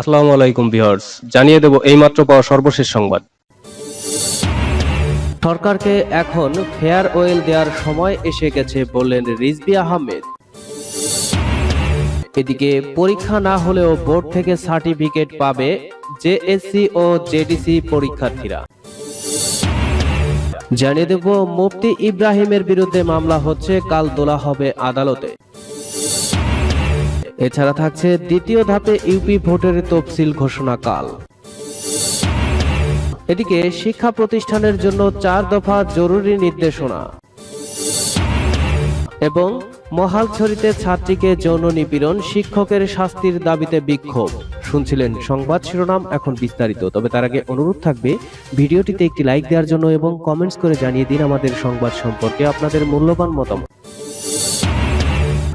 আসসালামু আলাইকুম ভিউয়ার্স, জানিয়ে দেব এইমাত্র পাওয়া সর্বশেষ সংবাদ। সরকারকে এখন ফেয়ার ওয়েল দেওয়ার সময় এসে গেছে বললেন রিজবি আহমেদ। এদিকে পরীক্ষা না হলেও বোর্ড থেকে সার্টিফিকেট পাবে জেএসসি ও জেডিসি পরীক্ষার্থীরা। জানিয়ে দেব, মুফতি ইব্রাহিমের বিরুদ্ধে মামলা হচ্ছে, কাল তোলা হবে আদালতে। এছাড়া থাকছে দ্বিতীয় ধাপে ইউপি ভোটের তফসিল ঘোষণা কাল। এদিকে শিক্ষা প্রতিষ্ঠানের জন্য চার দফা জরুরি নির্দেশনা। এবং মহালছড়িতে ছাত্রীকে যৌন নিপীড়ন শিক্ষকের শাস্তির দাবিতে বিক্ষোভ। শুনছিলেন সংবাদ শিরোনাম এখন বিস্তারিত, তবে তার আগে অনুরোধ থাকবে, ভিডিওটিতে একটি লাইক দেওয়ার জন্য এবং কমেন্টস করে জানিয়ে দিন আমাদের সংবাদ সম্পর্কে আপনাদের মূল্যবান মতামত।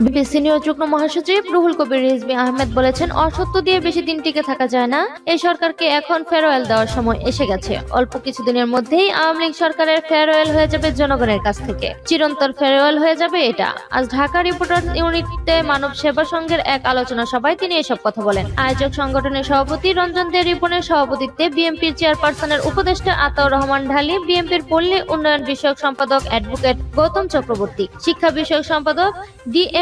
বিপির সিনিয়র যুগ্ম মহাসচিব রুহুল কবির রিজভী আহমেদ বলেছেন অসত্য দিয়ে বেশি দিন টিকে থাকা যায় না। এই সরকারকে এখন ফেরোয়েল দেওয়ার সময় এসে গেছে। অল্প কিছুদিনের মধ্যেই আওয়ামী লীগ সরকারের ফেরোয়েল হয়ে যাবে জনগণের কাছ থেকে। চিরন্তর ফেরোয়েল হয়ে যাবে এটা। আজ ঢাকা রিপোর্টার ইউনিটে মানব সেবা সংঘের এক আলোচনা সভায় তিনি এসব কথা বলেন। আয়োজক সংগঠনের সভাপতি রঞ্জন দে রিপনের সভাপতিত্বে বিএনপির চেয়ারপারসনের উপদেষ্টা আতাউর রহমান ঢালি, বিএনপির পল্লী উন্নয়ন বিষয়ক সম্পাদক অ্যাডভোকেট গৌতম চক্রবর্তী, শিক্ষা বিষয়ক সম্পাদক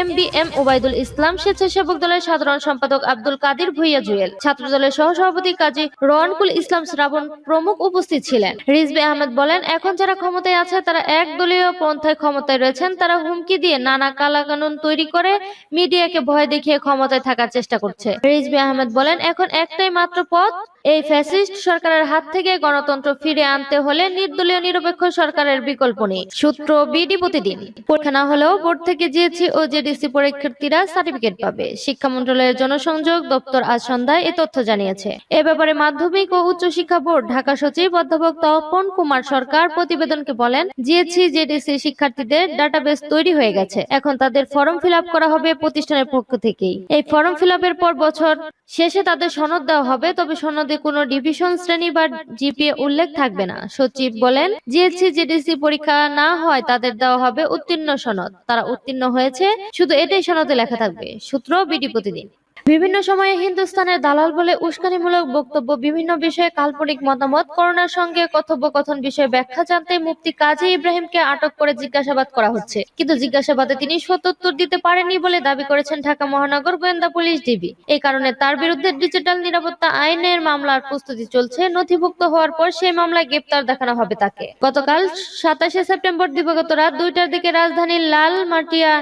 ডিএমবিএম ওবায়দুল ইসলাম স্বেচ্ছাসেবক দলের সাধারণ সম্পাদক আব্দুল কাদির ভুইয়া জুয়েল। ছাত্র দলের সহসভাপতি কাজী রনকুল ইসলাম শ্রাবণ প্রমুখ উপস্থিত ছিলেন। রিজবি আহমেদ বলেন, এখন যারা ক্ষমতায় আছে, তারা একদলীয় পন্থায় ক্ষমতায় রয়েছেন। তারা হুমকি দিয়ে নানা কালাকানুন তৈরি করে মিডিয়াকে ভয় দেখিয়ে ক্ষমতায় থাকার চেষ্টা করছে। রিজবি আহমেদ বলেন, এখন একটাই মাত্র পথ এই ফ্যাসিস্ট সরকারের হাত থেকে গণতন্ত্র ফিরে আনতে হলে নির্দলীয় নিরপেক্ষ সরকারের বিকল্প নেই। সূত্র বিডি প্রতিদিন। পরীক্ষা না হলেও বোর্ড থেকে জিএসসি ও জেডিসি পরীক্ষার্থীরা সার্টিফিকেট পাবে। শিক্ষা মন্ত্রণালয়ের জনসংযোগ দপ্তর আজ সন্ধ্যায় এ তথ্য জানিয়েছে। এ ব্যাপারে মাধ্যমিক ও উচ্চ শিক্ষা বোর্ড, ঢাকা সচিব অধ্যাপক তপন কুমার সরকার প্রতিবেদনকে বলেন জিএসসি জেডিসি শিক্ষার্থীদের ডাটাবেস তৈরি হয়ে গেছে। এখন তাদের ফর্ম ফিল করা হবে প্রতিষ্ঠানের পক্ষ থেকেই। এই ফর্ম ফিল পর বছর শেষে তাদের সনদ দেওয়া হবে, তবে সনদে কোনো ডিভিশন শ্রেণি বা জিপিএ উল্লেখ থাকবে না। সচিব বলেন, জিএসসি, জেডিসি পরীক্ষা না হয় তাদের দেওয়া হবে উত্তীর্ণ সনদ। তারা উত্তীর্ণ হয়েছে, শুধু এটাই সনদে লেখা থাকবে। সূত্র বিডি প্রতিদিন। বিভিন্ন সময়ে হিন্দুস্তানের দালাল বলে উস্কানিমূলক বক্তব্য, বিভিন্ন বিষয়ে কাল্পনিক মতামত, করোনার সঙ্গে কথোপকথন বিষয়ে ব্যাখ্যা জানতে মুফতি কাজী ইব্রাহিমকে আটক করে জিজ্ঞাসাবাদ করা হচ্ছে। কিন্তু জিজ্ঞাসাবাদে তিনি সত্যুত্তর দিতে পারেননি বলে দাবি করেছেন ঢাকা মহানগর গোয়েন্দা পুলিশ ডিবি। এই কারণে তার বিরুদ্ধে ডিজিটাল নিরাপত্তা আইনের মামলার প্রস্তুতি চলছে। নথিভুক্ত হওয়ার পর সেই মামলায় গ্রেপ্তার দেখানো হবে তাকে। গতকাল সাতাশে সেপ্টেম্বর দিবাগত রাত দুইটার দিকে রাজধানীর লাল মাটিয়া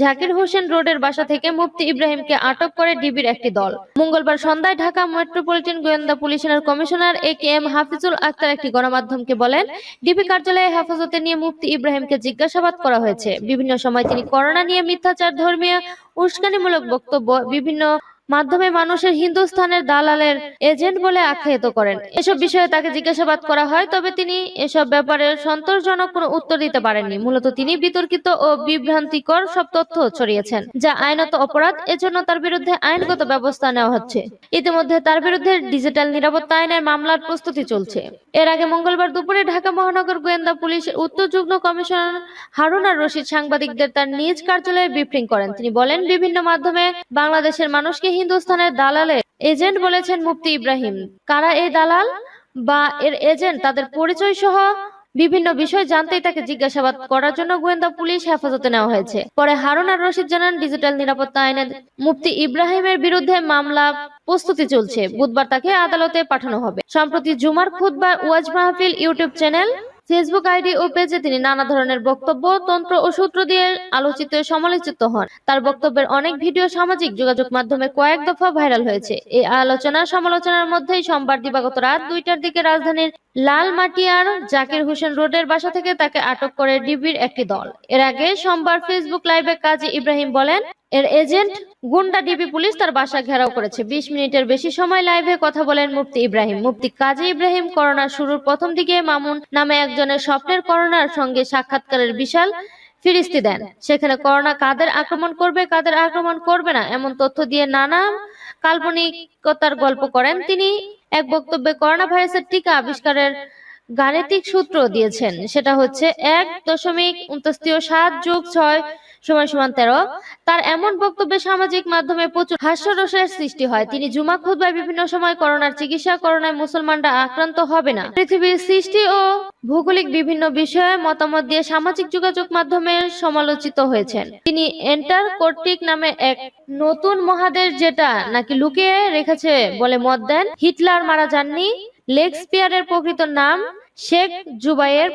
জাকির হোসেন রোডের বাসা থেকে মুফতি ইব্রাহিমকে আটক করে ডিবির একটি দল। মঙ্গলবার সন্ধ্যায় ঢাকা মেট্রোপলিটন গোয়েন্দা পুলিশের commissioner A K M Hafizul Akhtar একটি গণমাধ্যমকে বলেন ডিপি কার্যালয়ে হেফাজতে নিয়ে মুফতি ইব্রাহিমকে জিজ্ঞাসাবাদ করা হয়েছে। বিভিন্ন সময় তিনি করোনা নিয়ে মিথ্যাচার ধর্মীয় উস্কানিমূলক বক্তব্য, বিভিন্ন মাধ্যমে মানুষের হিন্দুস্তানের দালালের এজেন্ট বলে আখ্যায়িত করেন। এসব বিষয়ে তাকে জিজ্ঞাসাবাদ করা হয়, তবে তিনি এসব ব্যাপারে সন্তোষজনক কোনো উত্তর দিতে পারেননি। মূলত তিনি বিতর্কিত ও বিভ্রান্তিকর সব তথ্য ছড়িয়েছেন, যা আইনত অপরাধ, এজন্য তার বিরুদ্ধে আইনগত ব্যবস্থা নেওয়া হচ্ছে। ইতিমধ্যে তার বিরুদ্ধে ডিজিটাল নিরাপত্তা আইনের মামলার প্রস্তুতি চলছে। এর আগে মঙ্গলবার দুপুরে ঢাকা মহানগর গোয়েন্দা পুলিশের উত্তর যুগ্ম কমিশনার হারুনার রশিদ সাংবাদিকদের তার নিজ কার্যালয়ে ব্রিফিং করেন। তিনি বলেন, বিভিন্ন মাধ্যমে বাংলাদেশের মানুষকে হিন্দুস্তানের দালালের এজেন্ট বলেছেন মুফতি ইব্রাহিম। কারা এই দালাল? বা এর এজেন্ট, তাদের পরিচয় সহ বিভিন্ন বিষয় জানতেই তাকে জিজ্ঞাসাবাদ করার জন্য গোয়েন্দা পুলিশ হেফাজতে নেওয়া হয়েছে। পরে হারুন আর রশিদ জানান, ডিজিটাল নিরাপত্তা আইনে মুফতি ইব্রাহিমের বিরুদ্ধে মামলা প্রস্তুতি চলছে। বুধবার তাকে আদালতে পাঠানো হবে। সম্প্রতি জুমার খুতবা ওয়াজ মাহফিল ইউটিউব চ্যানেল ফেসবুক আইডি ও পেজে তিনি নানা ধরনের বক্তব্য, তন্ত্র ও সূত্র দিয়ে আলোচিত সমালোচিত হন। তার বক্তব্যের অনেক ভিডিও সামাজিক যোগাযোগ মাধ্যমে কয়েক দফা ভাইরাল হয়েছে। এই আলোচনা সমালোচনার মধ্যেই সোমবার দিবাগত রাত দুইটার দিকে রাজধানীর লাল মাটিয়ার জাকির হোসেন রোডের বাসা থেকে তাকে আটক করে ডিবির একটি দল। এর আগে সোমবার ফেসবুক লাইভে কাজী ইব্রাহিম বলেন এর এজেন্ট গুন্ডা ডিবি পুলিশ তার বাসা ঘেরাও করেছে। বিশ মিনিটের বেশি সময় লাইভে কথা বলেন মুফতি ইব্রাহিম। মুফতি কাজী ইব্রাহিম করোনা শুরুর প্রথম দিকে মামুন নামে একজনের স্বপ্নের করোনার সঙ্গে সাক্ষাৎকারের বিশাল ফিরিস্তি দেন। সেখানে করোনা কাদের আক্রমণ করবে, কাদের আক্রমণ করবে না, এমন তথ্য দিয়ে নানা কাল্পনিকতার গল্প করেন তিনি। এক বক্তব্যে করোনা ভাইরাসের টিকা আবিষ্কারের গাণিতিক সূত্র দিয়েছেন। সেটা হচ্ছে এক দশমিক উনতস্তীয় সাত যোগ ছয় সমান সমান তেরো। তার এমন বক্তব্যে সামাজিক মাধ্যমে প্রচুর হাস্যরসের সৃষ্টি হয়। তিনি জুমা খুতবায় বিভিন্ন সময় করোনার চিকিৎসা করোনায় মুসলমানরা আক্রান্ত হবে না। পৃথিবীর সৃষ্টি ও ভৌগোলিক বিভিন্ন বিষয়ে মতামত দিয়ে সামাজিক যোগাযোগ মাধ্যমে সমালোচিত হয়েছেন। তিনি এন্টার কর্টিক নামে এক নতুন মহাদেশ যেটা নাকি লুকিয়ে রেখেছে বলে মত দেন হিটলার মারা যাননি। লেক্সপিয়ারের প্রকৃত নাম শেখ জুবাইয়ের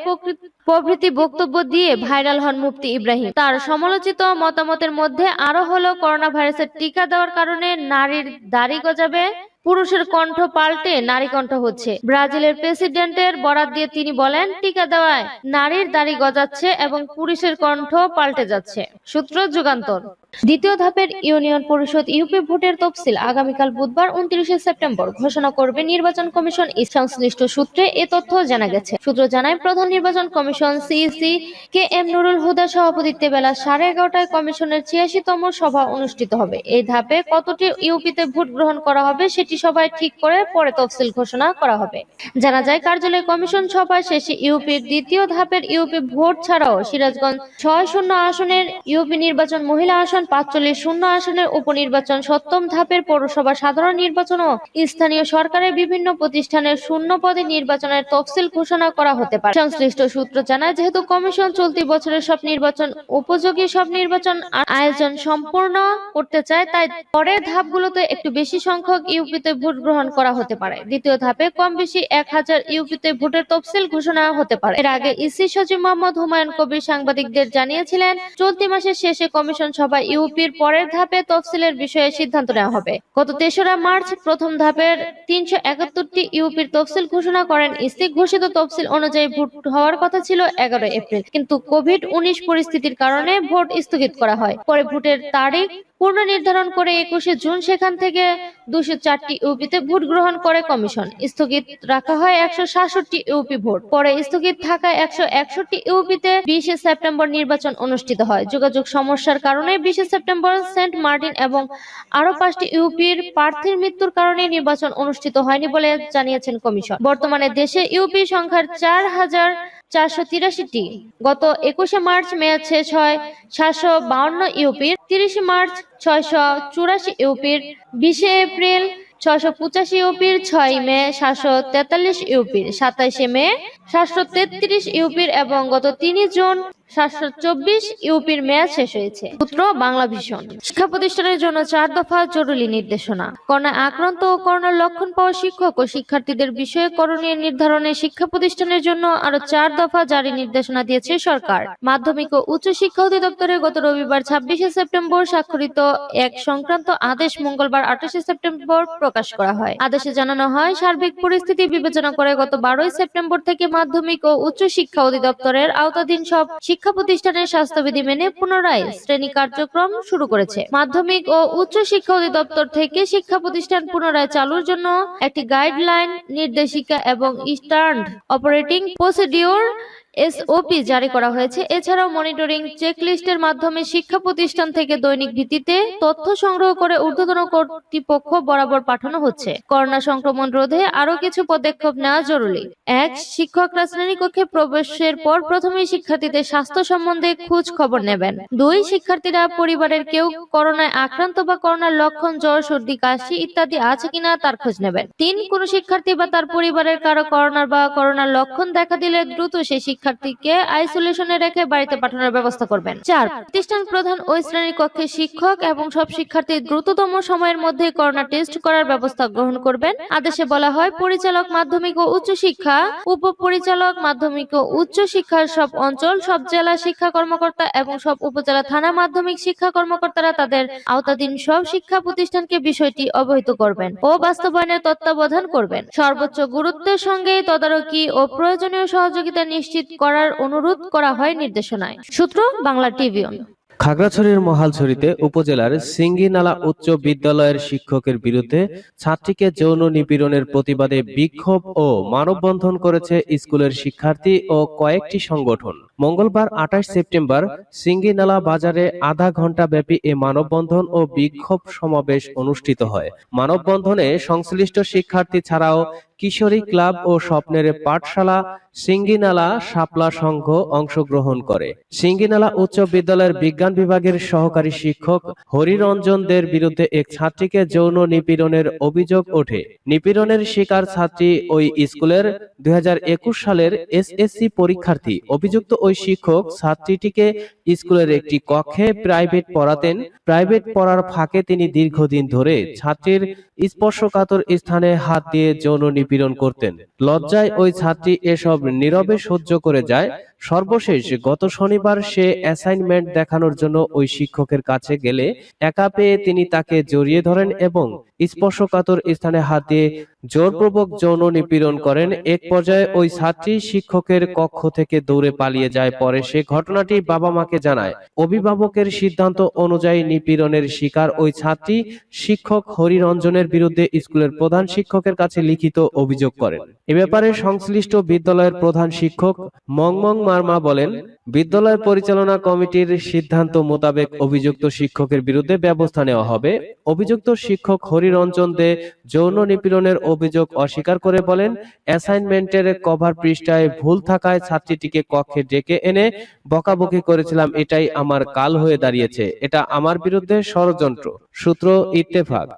প্রভৃতি বক্তব্য দিয়ে ভাইরাল হন মুফতি ইব্রাহিম। তার সমালোচিত মতামতের মধ্যে আরও হলো করোনা ভাইরাসের টিকা দেওয়ার কারণে নারীর দাড়ি গজাবে, পুরুষের কণ্ঠ পাল্টে নারী কণ্ঠ হচ্ছে। ব্রাজিলের প্রেসিডেন্টের বরাত দিয়ে তিনি বলেন, টিকা দেওয়ায় নারীর দাড়ি গজাচ্ছে এবং পুরুষের কণ্ঠ পাল্টে যাচ্ছে। সূত্র যুগান্তর। দ্বিতীয় ধাপের ইউনিয়ন পরিষদ ইউপি ভোটের তফসিল আগামীকাল বুধবার উনত্রিশে সেপ্টেম্বর ঘোষণা করবে নির্বাচন কমিশন সংশ্লিষ্ট সূত্রে এ তথ্য জানা গেছে। সূত্র জানায়, প্রধান নির্বাচন commission CEC K M Nurul হুদার সভাপতিত্বে বেলা সাড়ে এগারোটায় কমিশনের ছিয়াশিতম সভা অনুষ্ঠিত হবে। এই ধাপে কতটি ইউপিতে ভোট গ্রহণ করা হবে সেটি সবাই ঠিক করে পরে তফসিল ঘোষণা করা হবে। জানা যায়, কার্যালয় কমিশন সভা শেষে ইউপির দ্বিতীয় ধাপের ইউপি ভোট ছাড়াও সিরাজগঞ্জ ছয় শূন্য আসনের ইউপি নির্বাচন মহিলা আসন পাঁচচল্লিশ শূন্য আসনের উপনির্বাচন সপ্তম ধাপের পৌরসভা সাধারণ নির্বাচন ও স্থানীয় সরকারের বিভিন্ন প্রতিষ্ঠানের শূন্য পদে নির্বাচনের তফসিল ঘোষণা করা হতে পারে। সংশ্লিষ্ট সূত্র জানায়, যেহেতু কমিশন চলতি বছরের সব নির্বাচন উপযোগী সব নির্বাচন আয়োজন সম্পূর্ণ করতে চায়, তাই পরের ধাপগুলোতে একটু বেশি সংখ্যক ইউপিতে ভোট গ্রহণ করা হতে পারে। দ্বিতীয় ধাপে কম বেশি এক হাজার ইউপিতে ভোটের তফসিল ঘোষণা হতে পারে। এর আগে ইসি সচিব মোহাম্মদ হুমায়ুন কবির সাংবাদিকদের জানিয়েছিলেন, চলতি মাসের শেষে কমিশন সভায় ইউপির পরের ধাপে তফসিলের বিষয়ে সিদ্ধান্ত নেওয়া হবে। গত তেসরা মার্চ প্রথম ধাপের তিনশো একাত্তরটি ইউপির তফসিল ঘোষণা করেন ইসি ঘোষিত তফসিল অনুযায়ী ভোট হওয়ার কথা ছিল এগারো এপ্রিল। কিন্তু কোভিড উনিশ পরিস্থিতির কারণে ভোট স্থগিত করা হয়। পরে ভোটের তারিখ পুনর্নির্ধারণ করে একুশে জুন সেখান থেকে দুশো চারটি ইউপিতে ভোট গ্রহণ করে কমিশন। স্থগিত রাখা হয় একশো সাতষট্টি ইউপি ভোট। পরে স্থগিত থাকা একশো একষট্টি ইউপিতে বিশে সেপ্টেম্বর নির্বাচন অনুষ্ঠিত হয়। যোগাযোগ সমস্যার কারণে বিশে সেপ্টেম্বর সেন্ট মার্টিন এবং আরও পাঁচটি ইউপির প্রার্থীর মৃত্যুর কারণে নির্বাচন অনুষ্ঠিত হয়নি বলে জানিয়েছেন কমিশন। বর্তমানে দেশে ইউপি সংখ্যার চার হাজার চারশো তিরাশিটি। গত একুশে মার্চ মেয়াদ শেষ হয় সাতশো বাউন্ন ইউপির, তিরিশে মার্চ ছয়শো চুরাশি ইউপির, বিশে এপ্রিল পঁচাশি ইউপির ছয় মে, সাতশো তেতাল্লিশ ইউপির সাতাইশে মে, সাতশো তেত্রিশ ইউপির এবং গত তিনই জুন, সাতশো চব্বিশ ইউপির মেয়াদ শেষ হয়েছে। সূত্র বাংলা ভীষণ শিক্ষা প্রতিষ্ঠানের জন্য চার দফা জরুরি নির্দেশনা। করোনায় আক্রান্ত ও করোনার লক্ষণ পাওয়া শিক্ষক ও শিক্ষার্থীদের বিষয়ে করণীয় নির্ধারণে শিক্ষা প্রতিষ্ঠানের জন্য আরও চার দফা জারি নির্দেশনা দিয়েছে সরকার। মাধ্যমিক ও উচ্চ শিক্ষা অধিদপ্তরে গত রবিবার ছাব্বিশে সেপ্টেম্বর স্বাক্ষরিত এক সংক্রান্ত আদেশ মঙ্গলবার আঠাশে সেপ্টেম্বর প্রকাশ করা হয়। আদেশে জানানো হয়, সার্বিক পরিস্থিতি বিবেচনা করে গত বারোই সেপ্টেম্বর থেকে মাধ্যমিক ও উচ্চ শিক্ষা অধিদপ্তরের আওতাধীন সব শিক্ষা প্রতিষ্ঠানের স্বাস্থ্যবিধি মেনে পুনরায় শ্রেণি কার্যক্রম শুরু করেছে। মাধ্যমিক ও উচ্চ শিক্ষা অধিদপ্তর থেকে শিক্ষা প্রতিষ্ঠান পুনরায় চালুর জন্য একটি গাইডলাইন, নির্দেশিকা এবং স্ট্যান্ড অপারেটিং প্রসিডিওর এসওপি জারি করা হয়েছে। এছাড়াও মনিটরিং চেকলিস্টের মাধ্যমে শিক্ষা প্রতিষ্ঠান থেকে দৈনিক ভিত্তিতে তথ্য সংগ্রহ করে ঊর্ধ্বতন কর্তৃপক্ষ বরাবর পাঠানো হচ্ছে। করোনা সংক্রমণ রোধে আরও কিছু পদক্ষেপ নেওয়া জরুরি। এক, শিক্ষকরা শ্রেণীকক্ষে প্রবেশের পর প্রথমেই শিক্ষার্থীদের স্বাস্থ্য সম্বন্ধে খোঁজ খবর নেবেন। দুই, শিক্ষার্থীরা পরিবারের কেউ করোনায় আক্রান্ত বা করোনার লক্ষণ, জ্বর, সর্দি, কাশি ইত্যাদি আছে কিনা তার খোঁজ নেবেন। তিন, কোন শিক্ষার্থী বা তার পরিবারের কারও করোনার বা করোনার লক্ষণ দেখা দিলে দ্রুত সেই শিক্ষার্থীকে আইসোলেশনে রেখে বাড়িতে পাঠানোর ব্যবস্থা করবেন। চার, প্রতিষ্ঠান প্রধান ওই শ্রেণির কক্ষে শিক্ষক এবং সব শিক্ষার্থী দ্রুততম সময়ের মধ্যে করোনা টেস্ট করার ব্যবস্থা গ্রহণ করবেন। আদেশে বলা হয়, পরিচালক মাধ্যমিক ও উচ্চ শিক্ষা, উপপরিচালক মাধ্যমিক ও উচ্চ শিক্ষার সব অঞ্চল, সব জেলা শিক্ষা কর্মকর্তা এবং সব উপজেলা থানা মাধ্যমিক শিক্ষা কর্মকর্তারা তাদের আওতাধীন সব শিক্ষা প্রতিষ্ঠানকে বিষয়টি অবহিত করবেন ও বাস্তবায়নের তত্ত্বাবধান করবেন। সর্বোচ্চ গুরুত্বের সঙ্গে তদারকি ও প্রয়োজনীয় সহযোগিতা নিশ্চিত করার অনুরোধ করা হয় নির্দেশনায়। সূত্র, বাংলা টিভিউন খাগড়াছড়ির মহালছড়িতে উপজেলার সিঙ্গিনালা উচ্চ বিদ্যালয়ের শিক্ষকের বিরুদ্ধে ছাত্রীকে যৌন নিপীড়নের প্রতিবাদে বিক্ষোভ ও মানববন্ধন করেছে স্কুলের শিক্ষার্থী ও কয়েকটি সংগঠন। মঙ্গলবার আঠাশ সেপ্টেম্বর সিঙ্গিনালা বাজারে আধা ঘণ্টা ব্যাপী এ মানববন্ধন ও বিক্ষোভ সমাবেশ অনুষ্ঠিত হয়। মানববন্ধনে সংশ্লিষ্ট শিক্ষার্থী ছাড়াও কিশোরী ক্লাব ও স্বপ্নের পাঠশালা সিঙ্গিনালা শাপলা সংঘ অংশগ্রহণ করে। সিঙ্গিনালা উচ্চ বিদ্যালয়ের বিজ্ঞান বিভাগের সহকারী শিক্ষক হরিরঞ্জন দের বিরুদ্ধে এক ছাত্রীকে যৌন নিপীড়নের অভিযোগ ওঠে। নিপীড়নের শিকার ছাত্রী ওই স্কুলের দুই সালের এসএসসি পরীক্ষার্থী। অভিযুক্ত ওই শিক্ষক ছাত্রীটিকে স্কুলের একটি কক্ষে প্রাইভেট পড়াতেন। প্রাইভেট পড়ার ফাঁকে তিনি দীর্ঘদিন ধরে ছাত্রীর স্পর্শকাতর স্থানে হাত দিয়ে যৌন নিপীড়ন করতেন। লজ্জায় ওই ছাত্রী এসব নীরবে সহ্য করে যায় সর্বশেষ, গত শনিবার সে অ্যাসাইনমেন্ট দেখানোর জন্য ওই শিক্ষকের কাছে গেলে একা পেয়ে তিনি তাকে জড়িয়ে ধরেন এবং স্পর্শকাতর স্থানে হাত দিয়ে জোরপূর্বক যৌন নিপীড়ন করেন। এক পর্যায়ে ওই ছাত্রী শিক্ষকের কক্ষ থেকে দৌড়ে পালিয়ে যায়। পরে সে ঘটনাটি বাবা মাকে জানায়। অভিভাবকের সিদ্ধান্ত অনুযায়ী নিপীড়নের শিকার ওই ছাত্রী শিক্ষক হরিরঞ্জনের বিরুদ্ধে স্কুলের প্রধান শিক্ষকের কাছে লিখিত অভিযোগ করেন। এ ব্যাপারে সংশ্লিষ্ট বিদ্যালয়ের প্রধান শিক্ষক মংমং মার্মা বলেন, বিদ্যালয় পরিচালনা কমিটির সিদ্ধান্ত মোতাবেক অভিযুক্ত শিক্ষকের বিরুদ্ধে ব্যবস্থা নেওয়া হবে। অভিযুক্ত শিক্ষক হরিরঞ্জন দে যৌন নিপীড়নের অভিযোগ অস্বীকার করে বলেন, অ্যাসাইনমেন্টের কভার পৃষ্ঠায় ভুল থাকায় ছাত্রীটিকে কক্ষে ডেকে এনে বকাবকি করেছিলাম, এটাই আমার কাল হয়ে দাঁড়িয়েছে, এটা আমার বিরুদ্ধে ষড়যন্ত্র। সূত্র ইত্তেফাক।